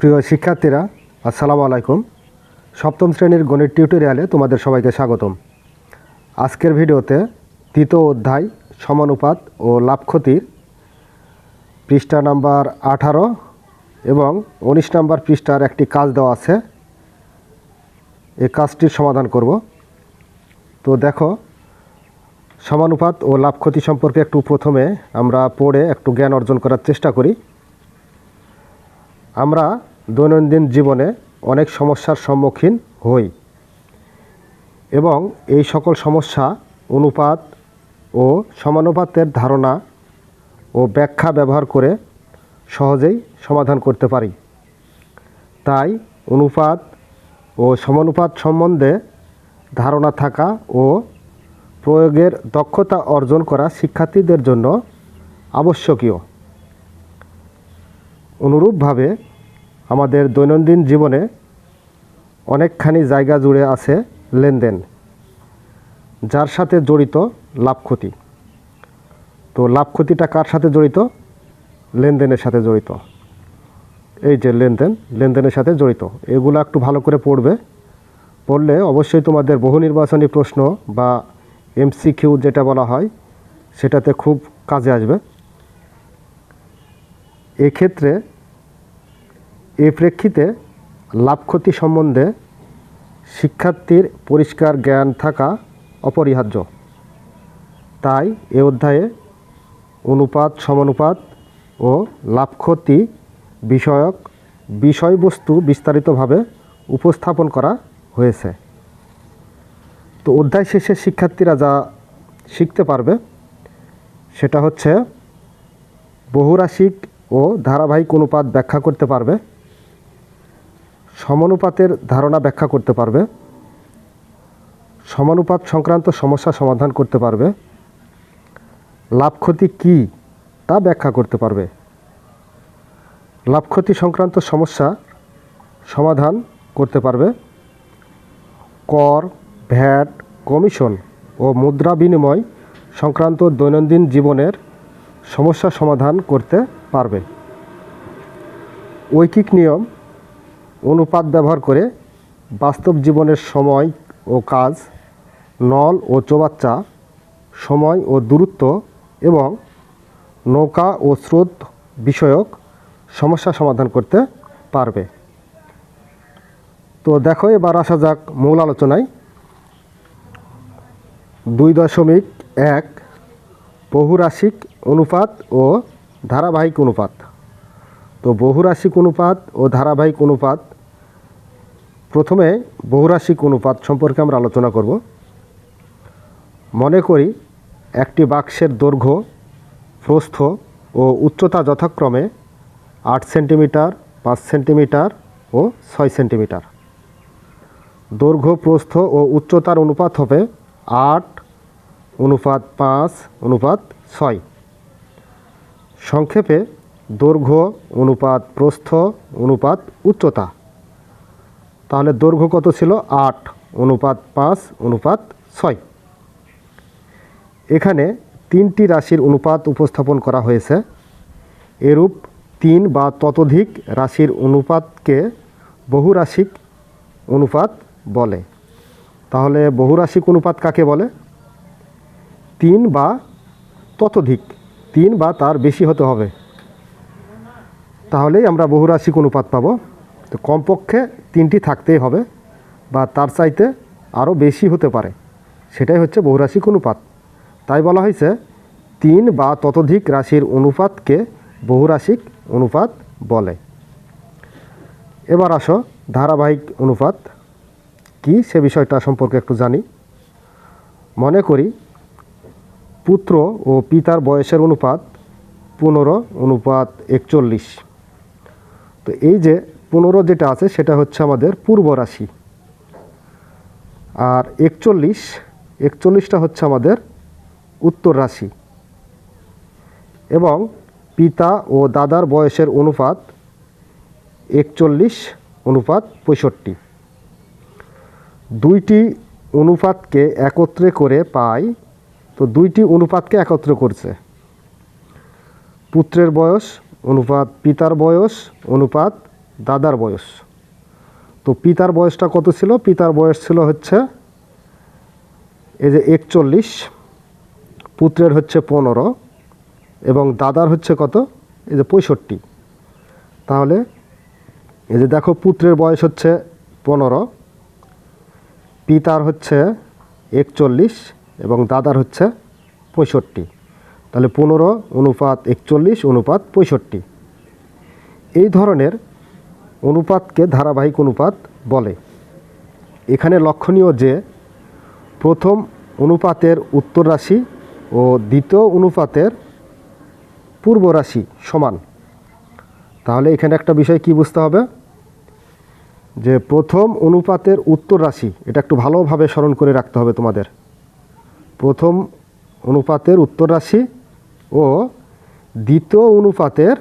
প্রিয় শিক্ষার্থীরা, আসসালামু আলাইকুম। সপ্তম শ্রেণির গণিত টিউটোরিয়ালে তোমাদের সবাইকে স্বাগতম। আজকের ভিডিওতে তৃতীয় অধ্যায় সমানুপাত ও লাভ ক্ষতির পৃষ্ঠা নাম্বার আঠারো এবং উনিশ নাম্বার পৃষ্ঠার একটি কাজ দেওয়া আছে। এই কাজটির সমাধান করব। তো দেখো, সমানুপাত ও লাভ ক্ষতি সম্পর্কে একটু প্রথমে আমরা পড়ে একটু জ্ঞান অর্জন করার চেষ্টা করি। আমরা দৈনন্দিন জীবনে অনেক সমস্যার সম্মুখীন হই এবং এই সকল সমস্যা অনুপাত ও সমানুপাতের ধারণা ও ব্যাখ্যা ব্যবহার করে সহজেই সমাধান করতে পারি। তাই অনুপাত ও সমানুপাত সম্বন্ধে ধারণা থাকা ও প্রয়োগের দক্ষতা অর্জন করা শিক্ষার্থীদের জন্য আবশ্যকীয়। অনুরূপভাবে আমাদের দৈনন্দিন জীবনে অনেকখানি জায়গা জুড়ে আছে লেনদেন, যার সাথে জড়িত লাভ ক্ষতি। তো লাভ ক্ষতিটা কার সাথে জড়িত? লেনদেনের সাথে জড়িত। এই যে লেনদেন, লেনদেনের সাথে জড়িত। এগুলো একটু ভালো করে পড়বে। পড়লে অবশ্যই তোমাদের বহু নির্বাচনী প্রশ্ন বা এমসিকিউ যেটা বলা হয়, সেটাতে খুব কাজে আসবে। এক্ষেত্রে এই প্রেক্ষিতে লাভ ক্ষতি সম্বন্ধে শিক্ষার্থীর পরিষ্কার জ্ঞান থাকা অপরিহার্য। তাই এ অধ্যায়ে অনুপাত, সমানুপাত ও লাভ ক্ষতি বিষয়ক বিষয়বস্তু বিস্তারিতভাবে উপস্থাপন করা হয়েছে। তো অধ্যায় শেষে শিক্ষার্থীরা যা শিখতে পারবে, সেটা হচ্ছে বহুরাশিক ও ধারাবাহিক অনুপাত ব্যাখ্যা করতে পারবে। সমানুপাতের ধারণা ব্যাখ্যা করতে পারবে। সমানুপাত সংক্রান্ত সমস্যা সমাধান করতে পারবে। লাভ ক্ষতি কী তা ব্যাখ্যা করতে পারবে। লাভ ক্ষতি সংক্রান্ত সমস্যা সমাধান করতে পারবে। কর, ভ্যাট, কমিশন ও মুদ্রা বিনিময় সংক্রান্ত দৈনন্দিন জীবনের সমস্যা সমাধান করতে পারবে। ঐকিক নিয়ম অনুপাত ব্যবহার করে বাস্তব জীবনের সময় ও কাজ, নল ও চৌবাচ্চা, সময় ও দূরত্ব এবং নৌকা ও স্রোত বিষয়ক সমস্যা সমাধান করতে পারবে। তো দেখো, এবার আসা যাক মূল আলোচনায়। দুই দশমিক এক বহুরাশিক অনুপাত ও ধারাবাহিক অনুপাত। বহুরাশিক অনুপাত ও ধারাবাহিক অনুপাত প্রথমে বহুরাশিক অনুপাত সম্পর্কে আমরা আলোচনা করব। মনে করি একটি বাক্সের দৈর্ঘ্য, প্রস্থ ও উচ্চতা যথাক্রমে আট সেন্টিমিটার, পাঁচ সেন্টিমিটার ও ছয় সেন্টিমিটার। দৈর্ঘ্য, প্রস্থ ও উচ্চতার অনুপাত হবে আট, অনুপাত পাঁচ, অনুপাত ছয়। সংক্ষেপে দৈর্ঘ্য, অনুপাত প্রস্থ, অনুপাত উচ্চতা। তাহলে দৈর্ঘ্য কত ছিল? আট, অনুপাত পাঁচ, অনুপাত ছয়। এখানে তিনটি রাশির অনুপাত উপস্থাপন করা হয়েছে। এরূপ তিন বা ততোধিক রাশির অনুপাতকে বহুরাশিক অনুপাত বলে। তাহলে বহুরাশিক অনুপাত কাকে বলে? তিন বা ততোধিক। তিন বা তার বেশি হতে হবে। তাহলেই আমরা বহুরাশিক অনুপাত পাব। তো কমপক্ষে তিনটি থাকতেই হবে বা তার চাইতে আরও বেশি হতে পারে। সেটাই হচ্ছে বহুরাশিক অনুপাত। তাই বলা হয়েছে, তিন বা ততোধিক রাশির অনুপাতকে বহুরাশিক অনুপাত বলে। এবার আসো, ধারাবাহিক অনুপাত। কি সে বিষয়টা সম্পর্কে একটু জানি। মনে করি, পুত্র ও পিতার বয়সের অনুপাত পনেরো, অনুপাত একচল্লিশ। তো এই যে পনেরো যেটা আছে, সেটা হচ্ছে আমাদের পূর্ব রাশি। আর একচল্লিশ, একচল্লিশটা হচ্ছে আমাদের উত্তর রাশি। এবং পিতা ও দাদার বয়সের অনুপাত একচল্লিশ, অনুপাত পঁয়ষট্টি। দুইটি অনুপাতকে একত্রে করে পাই, তো দুইটি অনুপাতকে একত্র করছে। পুত্রের বয়স অনুপাত পিতার বয়স, অনুপাত দাদার বয়স। তো পিতার বয়সটা কত ছিল? পিতার বয়স ছিল হচ্ছে এই যে একচল্লিশ, পুত্রের হচ্ছে পনেরো এবং দাদার হচ্ছে কত? এই যে পঁয়ষট্টি। তাহলে এই যে দেখো পুত্রের বয়স হচ্ছে পনেরো, পিতার হচ্ছে একচল্লিশ এবং দাদার হচ্ছে পঁয়ষট্টি। তাহলে পনেরো, অনুপাত একচল্লিশ, অনুপাত পঁয়ষট্টি। এই ধরনের অনুপাতকে ধারাবাহিক অনুপাত বলে। এখানে লক্ষণীয় যে, প্রথম অনুপাতের উত্তর রাশি ও দ্বিতীয় অনুপাতের পূর্ব রাশি সমান। তাহলে এখানে একটা বিষয় কি বুঝতে হবে? যে প্রথম অনুপাতের উত্তর রাশি, এটা একটু ভালোভাবে স্মরণ করে রাখতে হবে তোমাদের। প্রথম অনুপাতের উত্তর রাশি ও দ্বিতীয় অনুপাতের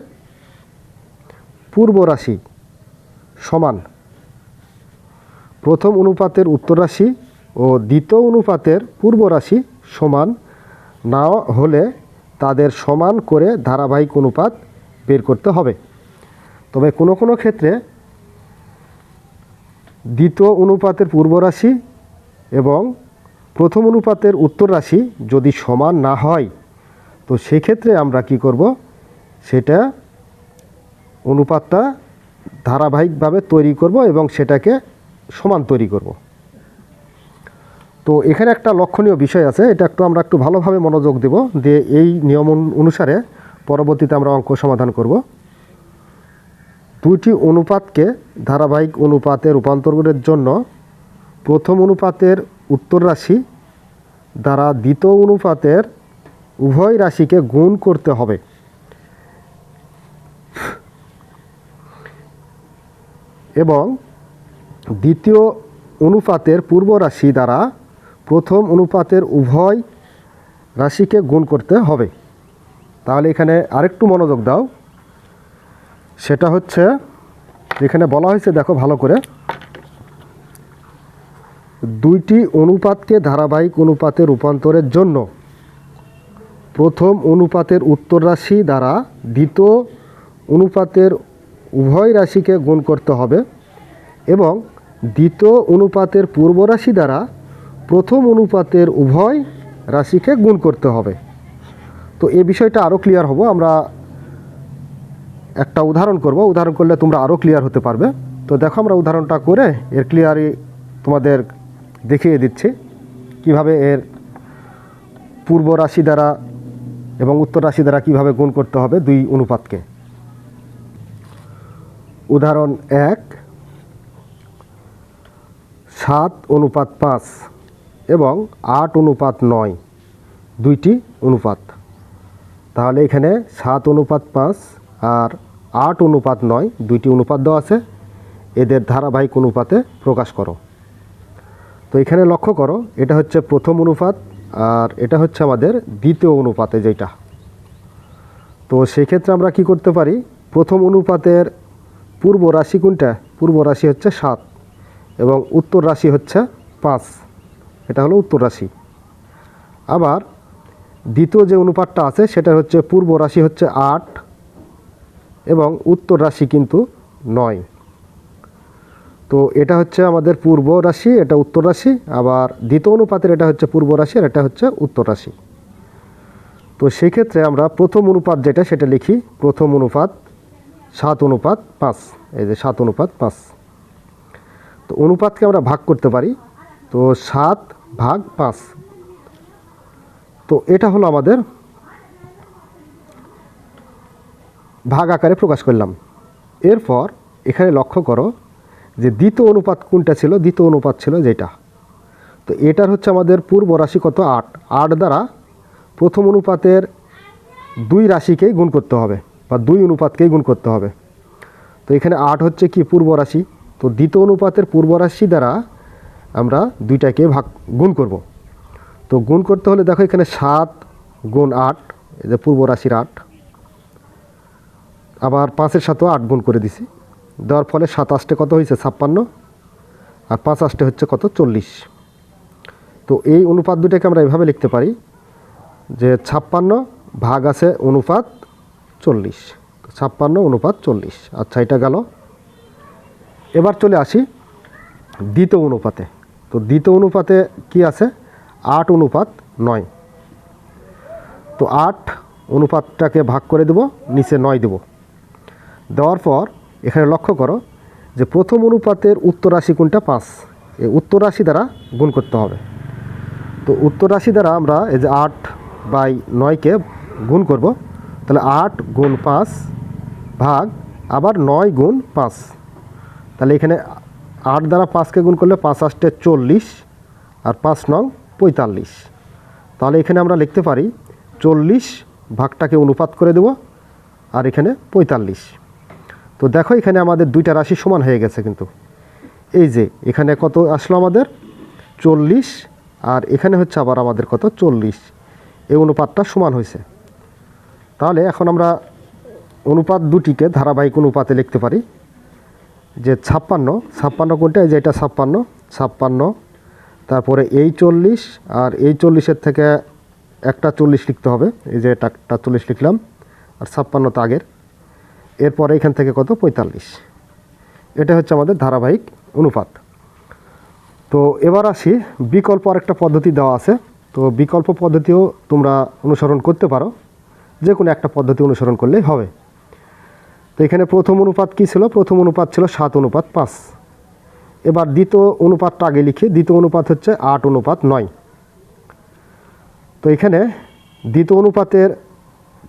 পূর্ব রাশি সমান। প্রথম অনুপাতের উত্তর রাশি ও দ্বিতীয় অনুপাতের পূর্ব রাশি সমান। না হলে তাদের সমান করে ধারাবাহিক অনুপাত বের করতে হবে। তবে কোনো কোনো ক্ষেত্রে দ্বিতীয় অনুপাতের পূর্ব রাশি এবং প্রথম অনুপাতের উত্তর রাশি যদি সমান না হয় তো সেক্ষেত্রে আমরা কি করব? সেটা অনুপাতটা ধারাবাহিকভাবে তৈরি করব এবং সেটাকে সমান তৈরি করব। তো এখানে একটা লক্ষণীয় বিষয় আছে, এটা একটু আমরা একটু ভালোভাবে মনোযোগ দেব দিয়ে এই নিয়ম অনুসারে পরবর্তীতে আমরা অঙ্ক সমাধান করব। দুইটি অনুপাতকে ধারাবাহিক অনুপাতে রূপান্তরের জন্য প্রথম অনুপাতের উত্তর রাশি দ্বারা দ্বিতীয় অনুপাতের উভয় রাশিকে গুণ করতে হবে। এবং দ্বিতীয় অনুপাতের পূর্ব রাশি দ্বারা প্রথম অনুপাতের উভয় রাশিকে গুণ করতে হবে। তাহলে এখানে আরেকটু মনোযোগ দাও। সেটা হচ্ছে এখানে বলা হয়েছে, দেখো ভালো করে। দুইটি অনুপাতকে ধারাবাহিক অনুপাতে রূপান্তরের জন্য প্রথম অনুপাতের উত্তর রাশি দ্বারা দ্বিতীয় অনুপাতের উভয় রাশিকে গুণ করতে হবে এবং দ্বিতীয় অনুপাতের পূর্ব রাশি দ্বারা প্রথম অনুপাতের উভয় রাশিকে গুণ করতে হবে। তো এ বিষয়টা আরও ক্লিয়ার হব, আমরা একটা উদাহরণ করব। উদাহরণ করলে তোমরা আরও ক্লিয়ার হতে পারবে। তো দেখো আমরা উদাহরণটা করে এর ক্লিয়ারই তোমাদের দেখিয়ে দিচ্ছি। কীভাবে এর পূর্ব রাশি দ্বারা এবং উত্তর রাশি দ্বারা কীভাবে গুণ করতে হবে? দুই অনুপাতকে। উদাহরণ এক, সাত অনুপাত পাঁচ এবং আট অনুপাত নয়। দুইটি অনুপাত। তাহলে এখানে সাত অনুপাত পাঁচ আর আট অনুপাত নয়, দুইটি অনুপাত দেওয়া আছে। এদের ধারাবাহিক অনুপাতে প্রকাশ করো। তো এখানে লক্ষ্য করো, এটা হচ্ছে প্রথম অনুপাত আর এটা হচ্ছে আমাদের দ্বিতীয় অনুপাতে যেটা। তো সেই ক্ষেত্রে আমরা কি করতে পারি? প্রথম অনুপাতের পূর্ব রাশি কোনটা? পূর্ব রাশি হচ্ছে সাত এবং উত্তর রাশি হচ্ছে পাঁচ। এটা হলো উত্তর রাশি। আবার দ্বিতীয় যে অনুপাতটা আছে, সেটা হচ্ছে পূর্ব রাশি হচ্ছে আট এবং উত্তর রাশি কিন্তু নয়। তো এটা হচ্ছে আমাদের পূর্ব রাশি, এটা উত্তর রাশি। আবার দ্বিতীয় অনুপাতের এটা হচ্ছে পূর্ব রাশি আর এটা হচ্ছে উত্তর রাশি। তো সেই ক্ষেত্রে আমরা প্রথম অনুপাত যেটা সেটা লিখি, প্রথম অনুপাত সাত অনুপাত পাঁচ, এই যে সাত অনুপাত পাঁচ। তো অনুপাতকে আমরা ভাগ করতে পারি, তো সাত ভাগ পাঁচ। তো এটা হলো আমাদের ভাগ আকারে প্রকাশ করলাম। এরপর এখানে লক্ষ্য করো যে দ্বিতীয় অনুপাত কোনটা ছিল? দ্বিতীয় অনুপাত ছিল যেটা। তো এটার হচ্ছে আমাদের পূর্ব রাশি কত আট। আট দ্বারা প্রথম অনুপাতের দুই রাশিকেই গুণ করতে হবে বা দুই অনুপাতকেই গুণ করতে হবে। তো এখানে আট হচ্ছে কি? পূর্ব রাশি। তো দ্বিতীয় অনুপাতের পূর্ব রাশি দ্বারা আমরা দুইটাকে ভাগ, গুণ করব। তো গুণ করতে হলে দেখো এখানে সাত গুণ আট যে পূর্ব রাশির আট। আবার পাঁচের সাথেও আট গুণ করে দিছি। দেওয়ার ফলে সাতাশটে কত হয়েছে? ছাপ্পান্ন। আর পাঁচ আষ্টে হচ্ছে কত? চল্লিশ। তো এই অনুপাত দুটাকে আমরা এভাবে লিখতে পারি যে ছাপ্পান্ন ভাগ আছে অনুপাত চল্লিশ। ছাপ্পান্ন অনুপাত চল্লিশ। আচ্ছা এটা গেল। এবার চলে আসি দ্বিতীয় অনুপাতে। তো দ্বিতীয় অনুপাতে কি আছে? আট অনুপাত নয়। তো আট অনুপাতটাকে ভাগ করে দেব, নিচে নয় দেব। দেওয়ার পর এখানে লক্ষ্য করো যে প্রথম অনুপাতের উত্তর রাশি কোনটা? পাঁচ। এই উত্তর রাশি দ্বারা গুণ করতে হবে। তো উত্তর রাশি দ্বারা আমরা এই যে আট বাই নয়কে গুণ করব। তাহলে আট গুণ পাঁচ ভাগ আবার নয় গুণ পাঁচ। তাহলে এখানে আট দ্বারা পাঁচকে গুণ করলে পাঁচ আষ্টে চল্লিশ আর পাঁচ নং পঁয়তাল্লিশ। তাহলে এখানে আমরা লিখতে পারি চল্লিশ ভাগটাকে অনুপাত করে দেব আর এখানে পঁয়তাল্লিশ। তো দেখো এখানে আমাদের দুইটা রাশি সমান হয়ে গেছে কিন্তু। এই যে, এখানে কত আসলো আমাদের? চল্লিশ, আর এখানে হচ্ছে আবার আমাদের কত? চল্লিশ। এই অনুপাতটা সমান হয়েছে। তাহলে এখন আমরা অনুপাত দুটিকে ধারাবাহিক অনুপাতে লিখতে পারি। যে ছাপ্পান্ন ছাপ্পান্ন কোনটা? এই যে এটা ছাপ্পান্ন ছাপ্পান্ন। তারপরে এই চল্লিশ, আর এই চল্লিশের থেকে একটা চল্লিশ লিখতে হবে। এই যে একটা চল্লিশ লিখলাম। আর ছাপ্পান্ন তো আগের। এরপরে এখান থেকে কত? পঁয়তাল্লিশ। এটা হচ্ছে আমাদের ধারাবাহিক অনুপাত। তো এবার আসি, বিকল্প আরেকটা পদ্ধতি দেওয়া আছে। তো বিকল্প পদ্ধতিও তোমরা অনুসরণ করতে পারো। যে কোনো একটা পদ্ধতি অনুসরণ করলেই হবে। তো এখানে প্রথম অনুপাত কী ছিল? প্রথম অনুপাত ছিল সাত অনুপাত পাঁচ। এবার দ্বিতীয় অনুপাতটা আগে লিখি। দ্বিতীয় অনুপাত হচ্ছে আট অনুপাত নয়। তো এখানে দ্বিতীয় অনুপাতের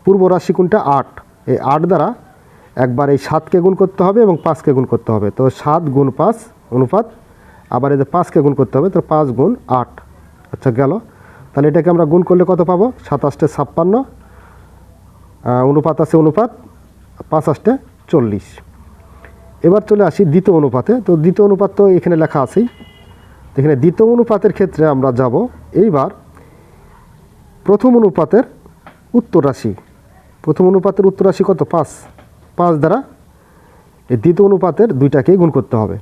পূর্ব রাশি কোনটা? আট। এই আট দ্বারা একবার এই সাতকে গুণ করতে হবে এবং পাঁচকে গুণ করতে হবে। তো সাত গুণ পাঁচ অনুপাত, আবার যে পাঁচকে গুণ করতে হবে তো পাঁচ গুণ আট। আচ্ছা গেল। তাহলে এটাকে আমরা গুণ করলে কত পাবো? সাতাশটে ছাপ্পান্ন অনুপাত আছে অনুপাত পাঁচ আষ্টে চল্লিশ। এবার চলে আসি দ্বিতীয় অনুপাতে। তো দ্বিতীয় অনুপাত তো এখানে লেখা আছেই। এখানে দ্বিতীয় অনুপাতের ক্ষেত্রে আমরা যাব। এইবার প্রথম অনুপাতের উত্তর রাশি। প্রথম অনুপাতের উত্তর রাশি কত? পাঁচ। পাঁচ দ্বারা এই দ্বিতীয় অনুপাতের দুইটাকেই গুণ করতে হবে।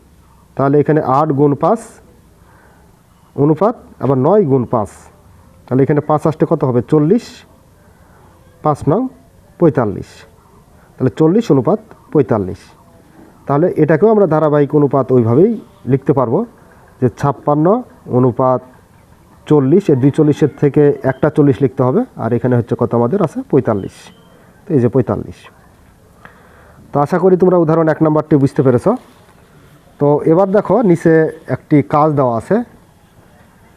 তাহলে এখানে আট গুণ পাঁচ অনুপাত, আবার নয় গুণ পাঁচ। তাহলে এখানে পাঁচ আসতে কত হবে? চল্লিশ। পাঁচ নং পঁয়তাল্লিশ। তাহলে চল্লিশ অনুপাত পঁয়তাল্লিশ। তাহলে এটাকেও আমরা ধারাবাহিক অনুপাত ওইভাবেই লিখতে পারব যে ছাপ্পান্ন অনুপাত চল্লিশ, এই দুই চল্লিশের থেকে একটা চল্লিশ লিখতে হবে, আর এখানে হচ্ছে কত আমাদের আছে? পঁয়তাল্লিশ। তো এই যে পঁয়তাল্লিশ। তো আশা করি তোমরা উদাহরণ এক নম্বরটি বুঝতে পেরেছ। তো এবার দেখো, নিচে একটি কাজ দেওয়া আছে।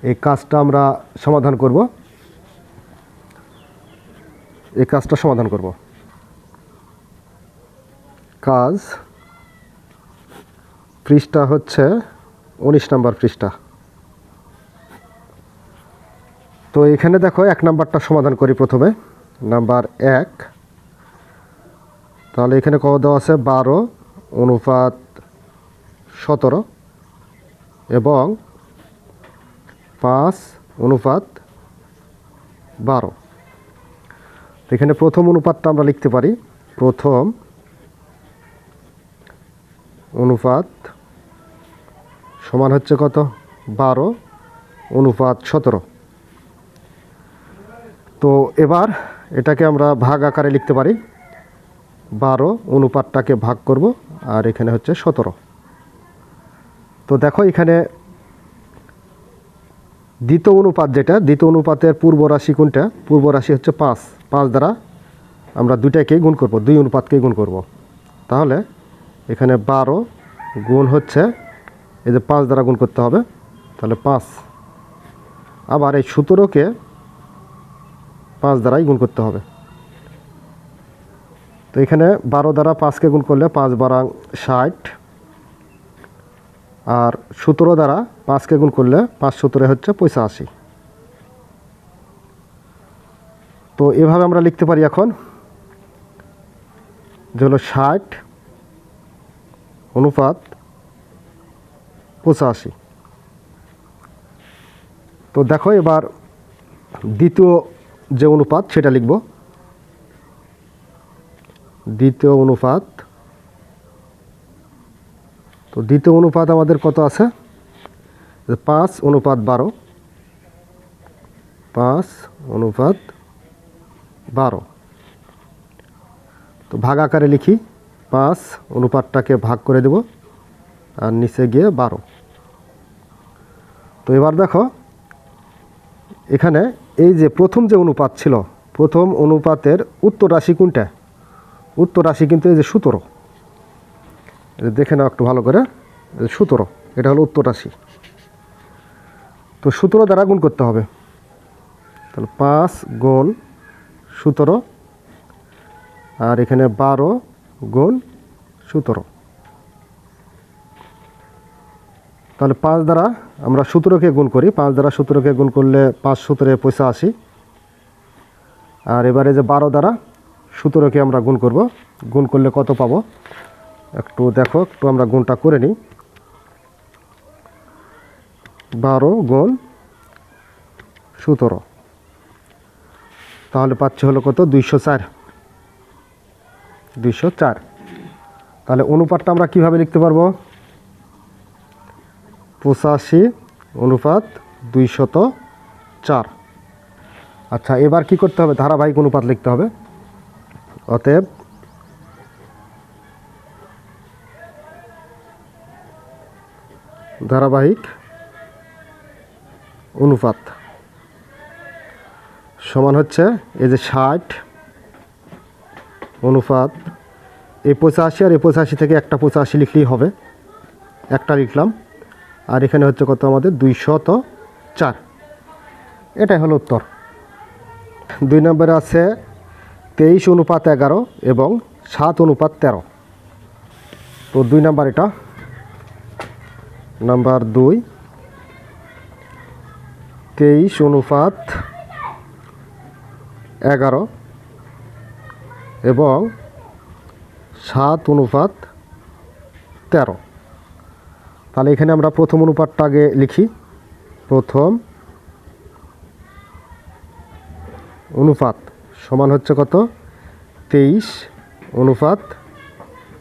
এই কাজটা আমরা সমাধান করব। এই কাজটা সমাধান করব। কাজ, পৃষ্ঠা হচ্ছে উনিশ নাম্বার পৃষ্ঠা। তো এখানে দেখো, এক নাম্বারটা সমাধান করি প্রথমে। নাম্বার এক তাহলে এখানে কত দেওয়া আছে? বারো অনুপাত সতেরো এবং পাঁচ অনুপাত বারো। এখানে প্রথম অনুপাতটা আমরা লিখতে পারি। প্রথম অনুপাত সমান হচ্ছে কত? বারো অনুপাত সতেরো। তো এবার এটাকে আমরা ভাগ আকারে লিখতে পারি। বারো অনুপাতটাকে ভাগ করব, আর এখানে হচ্ছে সতেরো। তো দেখো এখানে দ্বিতীয় অনুপাত যেটা, দ্বিতীয় অনুপাতের পূর্ব রাশি কোনটা? পূর্ব রাশি হচ্ছে পাঁচ। পাঁচ দ্বারা আমরা দুইটাকেই গুণ করব, দুই অনুপাতকেই গুণ করব। তাহলে এখানে বারো গুণ হচ্ছে, এই যে পাঁচ দ্বারা গুণ করতে হবে, তাহলে পাঁচ। আবার এই সতেরোকে পাঁচ দ্বারাই গুণ করতে হবে। তো এখানে বারো দ্বারা পাঁচকে গুণ করলে পাঁচ বারাং ষাট। আর সতেরো দ্বারা পাঁচকে গুণ করলে পাঁচ সতেরো হচ্ছে পঁচাশি তো এভাবে আমরা লিখতে পারি এখন যে হলো ষাট অনুপাত পঁচাশি। তো দেখো এবার দ্বিতীয় যে অনুপাত সেটা লিখব। দ্বিতীয় অনুপাত। তো দ্বিতীয় অনুপাত আমাদের কত আছে? পাঁচ অনুপাত বারো। পাঁচ অনুপাত বারো। তো ভাগ আকারে লিখি, পাঁচ অনুপাতটাকে ভাগ করে দেব আর নিচে গিয়ে বারো। তো এবার দেখো, এখানে এই যে প্রথম যে অনুপাত ছিল, প্রথম অনুপাতের উত্তর রাশি কোনটা? উত্তর রাশি কিন্তু এই যে সতেরো। দেখে নাও একটু ভালো করে। সতেরো, এটা হলো উত্তর রাশি। তো সতেরো দ্বারা গুণ করতে হবে। তাহলে পাঁচ গুণ সতেরো, আর এখানে বারো গুণ সতেরো। তাহলে পাঁচ দ্বারা আমরা সতেরোকে গুণ করি। পাঁচ দ্বারা সতেরোকে গুণ করলে পাঁচ সতেরো আসি আর এবারে যে বারো দ্বারা সতেরোকে আমরা গুণ করব। গুণ করলে কত পাবো? একটু দেখো, একটু আমরা গুণটা করে নিই। বারো গুণ সতেরো। তাহলে পাচ্ছে হলো কত? দুইশো চার। দুইশো চার। তাহলে অনুপাতটা আমরা কীভাবে লিখতে পারব? পঁচাশি অনুপাত দুইশত চার। আচ্ছা এবার কি করতে হবে? ধারাবাহিক অনুপাত লিখতে হবে। অতএব ধারাবাহিক অনুপাত সমান হচ্ছে এই যে ষাট অনুপাত, এই পঁচাশি আর এই পঁচাশি থেকে একটা পঁচাশি লিখলেই হবে। একটা লিখলাম। আর এখানে হচ্ছে কত আমাদের? দুইশত চার। এটাই হলো উত্তর। দুই নম্বরে আছে তেইশ অনুপাত এগারো এবং সাত অনুপাত তেরো। তো দুই নাম্বার এটা। নাম্বার দুই, তেইশ অনুপাত এগারো এবং সাত অনুপাত তেরো। তাহলে এখানে আমরা প্রথম অনুপাতটা আগে লিখি। প্রথম অনুপাত সমান হচ্ছে কত? তেইশ অনুপাত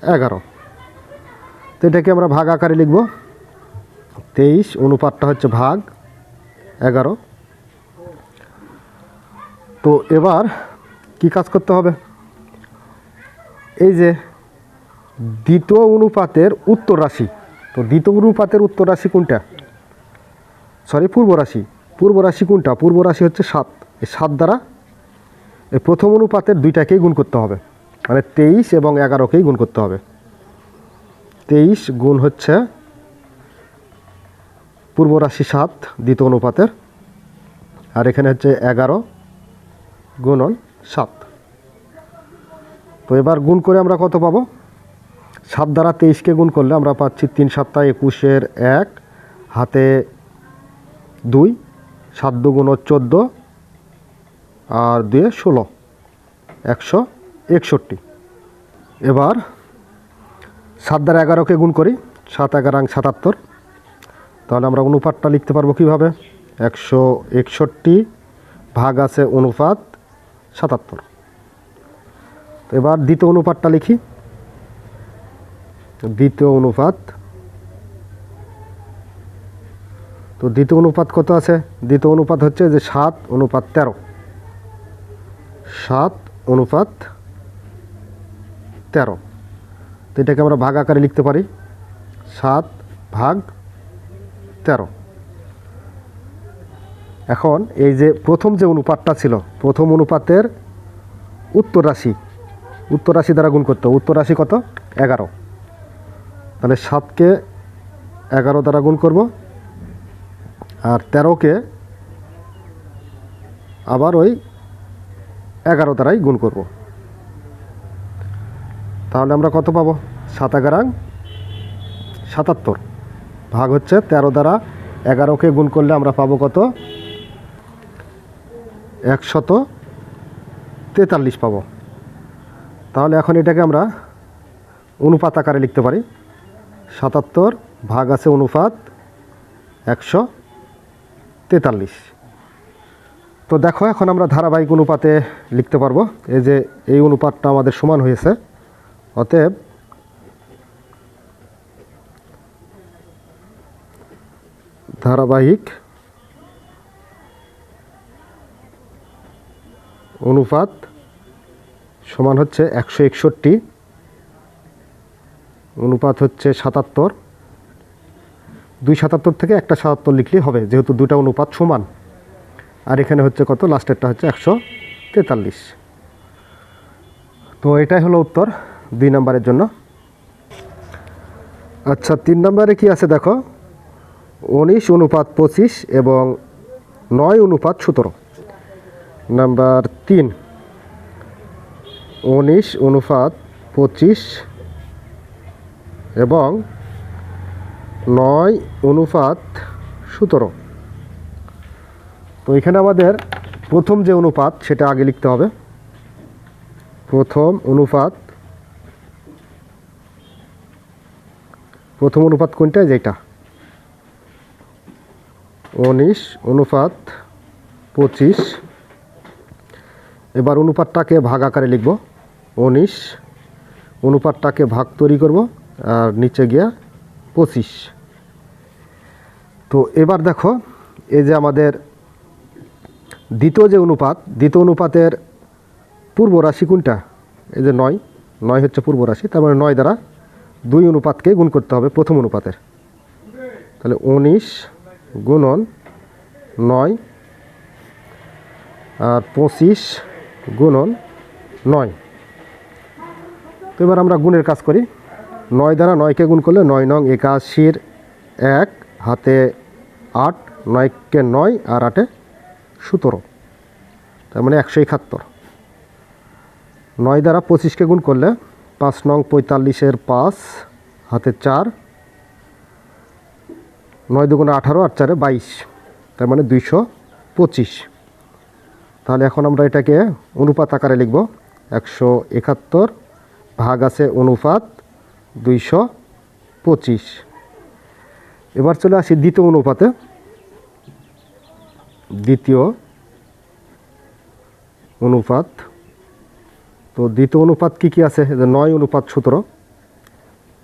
এগারো। তো এটাকে আমরা ভাগ আকারে লিখব। তেইশ অনুপাতটা হচ্ছে ভাগ এগারো। তো এবার কি কাজ করতে হবে? এই যে দ্বিতীয় অনুপাতের উত্তর রাশি। তো দ্বিতীয় অনুপাতের উত্তর রাশি কোনটা? সরি, পূর্ব রাশি। পূর্ব রাশি কোনটা? পূর্ব রাশি হচ্ছে সাত। এই সাত দ্বারা এই প্রথম অনুপাতের দুইটাকেই গুণ করতে হবে। মানে তেইশ এবং এগারোকেই গুণ করতে হবে। তেইশ গুণ হচ্ছে পূর্ব রাশি সাত, দ্বিতীয় অনুপাতের। আর এখানে হচ্ছে এগারো গুণন সাত। তো এবার গুণ করে আমরা কত পাবো? সাত দ্বারা তেইশকে গুণ করলে আমরা পাচ্ছি তিন সাতটা একুশের এক, হাতে দুই, সাত দু দুগুণ চোদ্দ আর দুয়ে ষোলো। একশো একষট্টি। এবার সাত দ্বারা এগারোকে গুণ করি, সাত এগারো সাতাত্তর। তাহলে আমরা অনুপাতটা লিখতে পারব কীভাবে? একশো একষট্টি ভাগ আছে অনুপাত সাতাত্তর। এবার দ্বিতীয় অনুপাতটা লিখি। দ্বিতীয় অনুপাত তো দ্বিতীয় অনুপাত কত আছে? দ্বিতীয় অনুপাত হচ্ছে যে সাত, অনুপাত তেরো। সাত, অনুপাত তেরো। তো এটাকে আমরা ভাগ আকারে লিখতে পারি। সাত ভাগ তেরো। এখন এই যে প্রথম যে অনুপাতটা ছিল, প্রথম অনুপাতের উত্তর রাশি উত্তর রাশি দ্বারা গুণ করতে। উত্তর রাশি কত? এগারো। তাহলে সাতকে এগারো দ্বারা গুণ করব। আর তেরোকে আবার ওই এগারো দ্বারাই গুণ করব। তাহলে আমরা কত পাবো? সাত এগারাং সাতাত্তর। ভাগ হচ্ছে তেরো দ্বারা এগারোকে গুণ করলে আমরা পাবো কত? একশত তেতাল্লিশ পাবো। তাহলে এখন এটাকে আমরা অনুপাত আকারে লিখতে পারি। সাতাত্তর ভাগ আছে অনুপাত একশো তেতাল্লিশ। তো দেখো, এখন আমরা ধারাবাহিক অনুপাতে লিখতে পারব। এই যে এই অনুপাতটা আমাদের সমান হয়েছে। অতএব ধারাবাহিক অনুপাত সমান হচ্ছে একশো একষট্টি, অনুপাত হচ্ছে সাতাত্তর। দুই সাতাত্তর থেকে একটা সাতাত্তর লিখলেই হবে, যেহেতু দুটা অনুপাত সমান। আর এখানে হচ্ছে কত? লাস্টেরটা হচ্ছে একশো তেতাল্লিশ। তো এটাই হলো উত্তর দুই নম্বরের জন্য। আচ্ছা তিন নম্বরে কি আছে দেখো? উনিশ অনুপাত পঁচিশ এবং নয় অনুপাত সতেরো। নাম্বার তিন, উনিশ অনুপাত পঁচিশ এবং নয় অনুপাত সতেরো। তো এখানে আমাদের প্রথম যে অনুপাত, সেটা আগে লিখতে হবে। প্রথম অনুপাত প্রথম অনুপাত কোনটা? যেটা। উনিশ, অনুপাত পঁচিশ। এবার অনুপাতটাকে ভাগ আকারে লিখব। উনিশ, অনুপাতটাকে ভাগ তৈরি করব, আর নিচে গিয়া পঁচিশ। তো এবার দেখো, এই যে আমাদের দ্বিতীয় যে অনুপাত, দ্বিতীয় অনুপাতের পূর্ব রাশি কোনটা? এই যে নয় নয় হচ্ছে পূর্ব রাশি, তার মানে নয় দ্বারা দুই অনুপাতকে গুণ করতে হবে প্রথম অনুপাতের। তাহলে উনিশ গুণন নয় আর পঁচিশ গুণন নয়। তো এবার আমরা গুণের কাজ করি। নয় দ্বারা নয়কে গুণ করলে নয় নং একাশির এক, হাতে আট, নয়কে নয় আর আটে সতেরো। তার মানে একশো একাত্তর। নয় দ্বারা পঁচিশকে গুণ করলে পাঁচ নং পঁয়তাল্লিশের পাঁচ, হাতে চার। নয় দুগুণে আঠারো আর চারে বাইশ। তার মানে দুইশো পঁচিশ। তাহলে এখন আমরা এটাকে অনুপাত আকারে লিখব। একশো একাত্তর ভাগ আছে অনুপাত দুইশো পঁচিশ। এবার চলে আসি দ্বিতীয় অনুপাতে। দ্বিতীয় অনুপাত। তো দ্বিতীয় অনুপাত কি কি আছে? যে নয় অনুপাত সতেরো।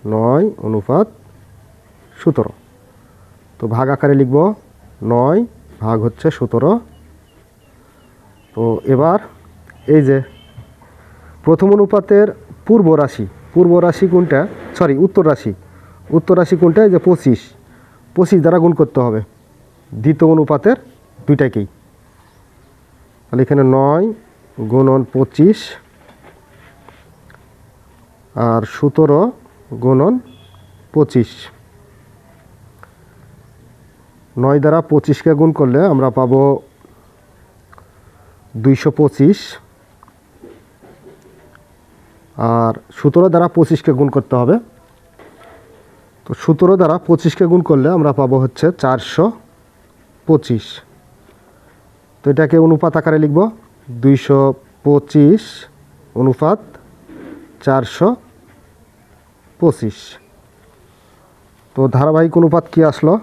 নয় অনুপাত সতেরো। তো ভাগ আকারে লিখব। নয় ভাগ হচ্ছে সতেরো। তো এবার এই যে প্রথম অনুপাতের পূর্ব রাশি। পূর্ব রাশি কোনটা? সরি, উত্তর রাশি। উত্তর রাশি কোনটা? এই যে পঁচিশ। পঁচিশ দ্বারা গুণ করতে হবে। দ্বিতীয় অনুপাতের দুইটাকেই তাহলে এখানে নয় গুণন পঁচিশ আর সতেরো গুণন পঁচিশ। নয় দ্বারা পঁচিশকে গুণ করলে আমরা পাবো দুইশো পঁচিশ। আর সতেরো দ্বারা পঁচিশকে গুণ করতে হবে। তো সতেরো দ্বারা পঁচিশকে গুণ করলে আমরা পাবো হচ্ছে চারশো পঁচিশ। তো এটাকে অনুপাত আকারে লিখব। দুইশো পঁচিশ অনুপাত চারশো পঁচিশ। তো ধারাবাহিক অনুপাত কি আসলো?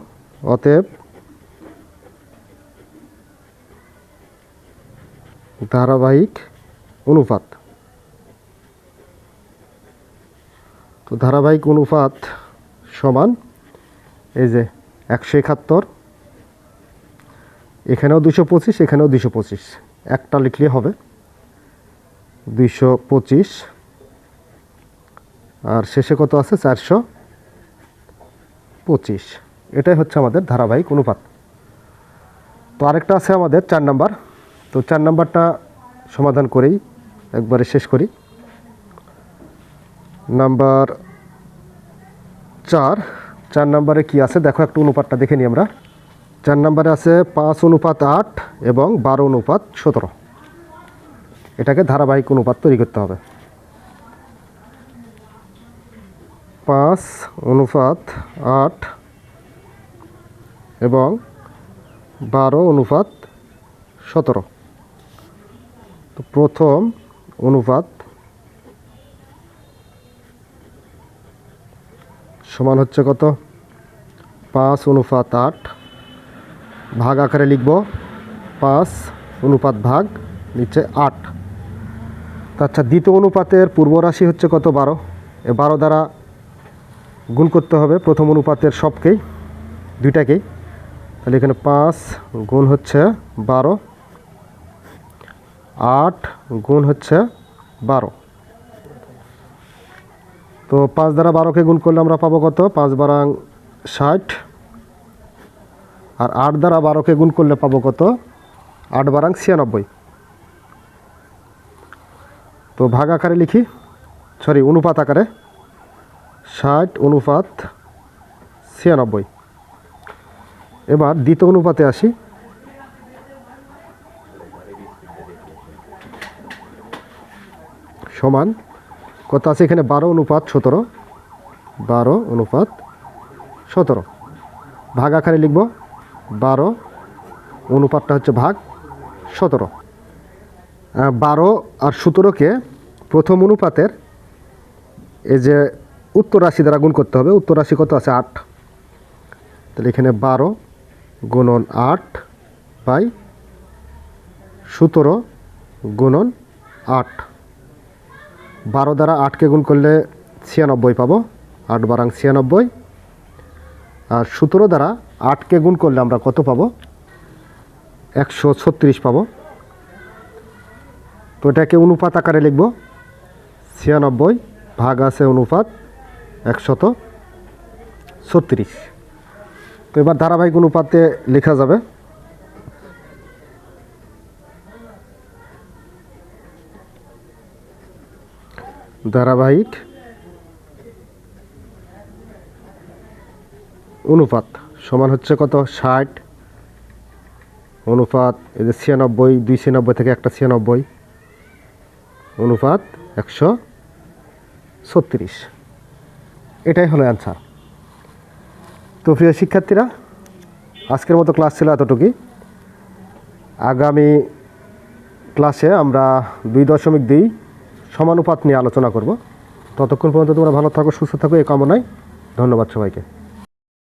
অতএব ধারাবাহিক অনুপাত। তো ধারাবাহিক অনুপাত সমান এই যে একশো একাত্তর এখানেও দুশো পঁচিশ, এখানেও দুশো পঁচিশ। একটা লিখলে হবে দুইশো পঁচিশ। আর শেষে কত আছে? চারশো পঁচিশ। এটাই হচ্ছে আমাদের ধারাবাহিক অনুপাত। তো আরেকটা আছে আমাদের চার নাম্বার। তো চার নাম্বারটা সমাধান করেই একবারে শেষ করি। নাম্বার চার। চার নাম্বারে কি আছে? দেখো, একটু অনুপাতটা দেখে নিই আমরা। চার নম্বরে আছে পাঁচ অনুপাত আট এবং বারো অনুপাত সতেরো। এটাকে ধারাবাহিক অনুপাত তৈরি করতে হবে। পাঁচ অনুপাত আট এবং বারো অনুপাত সতেরো। তো প্রথম অনুপাত সমান হচ্ছে কত? পাঁচ অনুপাত আট ভাগ আকারে লিখব। পাঁচ অনুপাত ভাগ, নিচে আট। আচ্ছা দ্বিতীয় অনুপাতের পূর্ব রাশি হচ্ছে কত? বারো। এ বারো দ্বারা গুণ করতে হবে প্রথম অনুপাতের সবকেই, দুইটাকেই। তাহলে এখানে পাঁচ গুণ হচ্ছে বারো। আট গুণ হচ্ছে বারো। তো পাঁচ দ্বারা বারোকে গুণ করলে আমরা পাবো কত? পাঁচ বারাং ষাট। আর আট দ্বারা বারোকে গুণ করলে পাবো কত? আট বারাং ছিয়ানব্বই। তো ভাগ আকারে লিখি, সরি, অনুপাত আকারে, ষাট অনুপাত ছিয়ানব্বই। এবার দ্বিতীয় অনুপাতে আসি। সমান, কত আছে এখানে? বারো অনুপাত সতেরো। বারো অনুপাত সতেরো। ভাগ আকারে লিখব বারো। অনুপাতটা হচ্ছে ভাগ সতেরো। বারো আর সতেরোকে প্রথম অনুপাতের এই যে উত্তর রাশি দ্বারা গুণ করতে হবে, উত্তর রাশি কত আছে? আট। তাহলে এখানে বারো গুণন আট বাই সতেরো গুণন আট। বারো দ্বারা আটকে গুণ করলে ছিয়ানব্বই পাবো, আট বারাং ছিয়ানব্বই। আর সতেরো দ্বারা আটকে গুণ করলে আমরা কত পাবো? একশো ছত্রিশ পাবো। তো এটাকে অনুপাত আকারে লিখব। ছিয়ানব্বই ভাগ আছে অনুপাত একশত ছত্রিশ। তো এবার ধারাবাহিক অনুপাতে লেখা যাবে। ধারাবাহিক অনুপাত সমান হচ্ছে কত? ষাট। অনুপাত এই যে ছিয়ানব্বই, দুই ছিয়ানব্বই থেকে একটা ছিয়ানব্বই। অনুপাত একশো ছত্রিশ। এটাই হলো অ্যান্সার তো প্রিয় শিক্ষার্থীরা, আজকের মতো ক্লাস ছিল এতটুকুই। আগামী ক্লাসে আমরা দুই দশমিক দুই সমানুপাত নিয়ে আলোচনা করব। ততক্ষণ পর্যন্ত তোমরা ভালো থাকো, সুস্থ থাকো, এই কামনায় ধন্যবাদ সবাইকে।